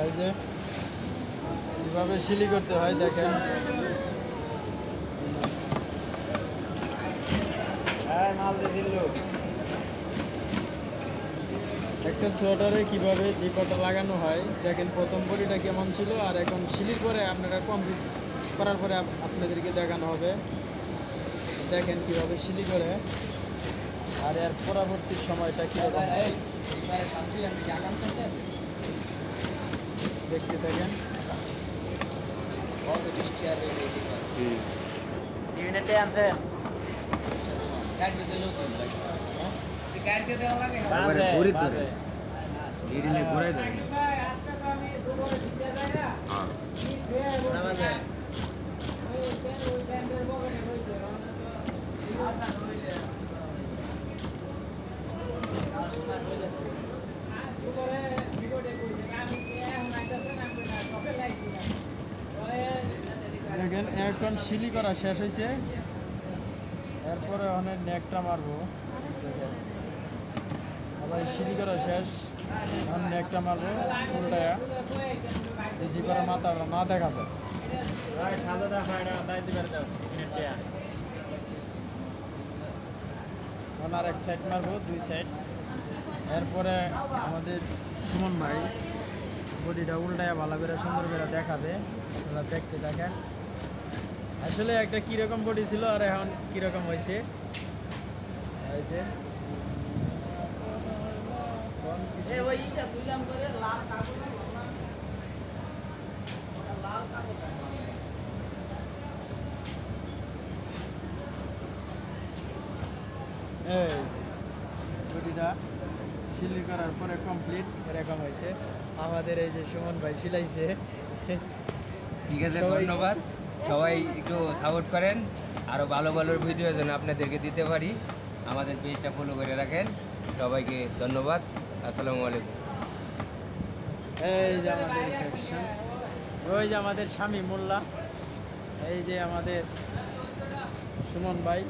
এই যে কীভাবে সিলি করতে হয় দেখেন হ্যাঁ একটা সোয়েটারে কীভাবে জিপাটা লাগানো হয় দেখেন প্রথম বডিটা কেমন ছিল আর এখন সিলির পরে আপনারা কমপ্লিট করার পরে আপনাদেরকে দেখানো হবে দেখেন কীভাবে সিলি করে আর এর পরবর্তী সময়টা কীরকম হয়। দেখতে থাকেন ঘুরে ধরে। ঘুরে ধরে। এখন শিলি করা শেষ হয়েছে। এরপরে অনেক নেকটা মারবো। আবার সিলি করা শেষ। এখন নেকটা মারবো, উল্টায়া। জি করা মাথা না দেখা যায়। আর এক সাইড মারবো, দুই সাইড এরপরে আমাদের সুমন ভাই, বডিটা উল্টায় ভালো করে সুন্দর করে দেখাবে। দেখতে দেখেন আসলে একটা কীরকম বডি ছিল আর এখন কীরকম হয়েছে? এই বডিটা সিলি করার পরে কমপ্লিট এরকম হয়েছে। আমাদের এই যে সুমন ভাই সিলাইছে। ঠিক আছে ধন্যবাদ। সবাই একটু সাপোর্ট করেন। আরও ভালো ভালো ভিডিও যেন আপনাদেরকে দিতে পারি। আমাদের পেজটা ফলো করে রাখেন। সবাইকে ধন্যবাদ। আসসালামু আলাইকুম। এই যে আমাদের ওই যে আমাদের স্বামী মোল্লা। এই যে আমাদের সুমন ভাই।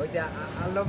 ওই যে আল্লাহ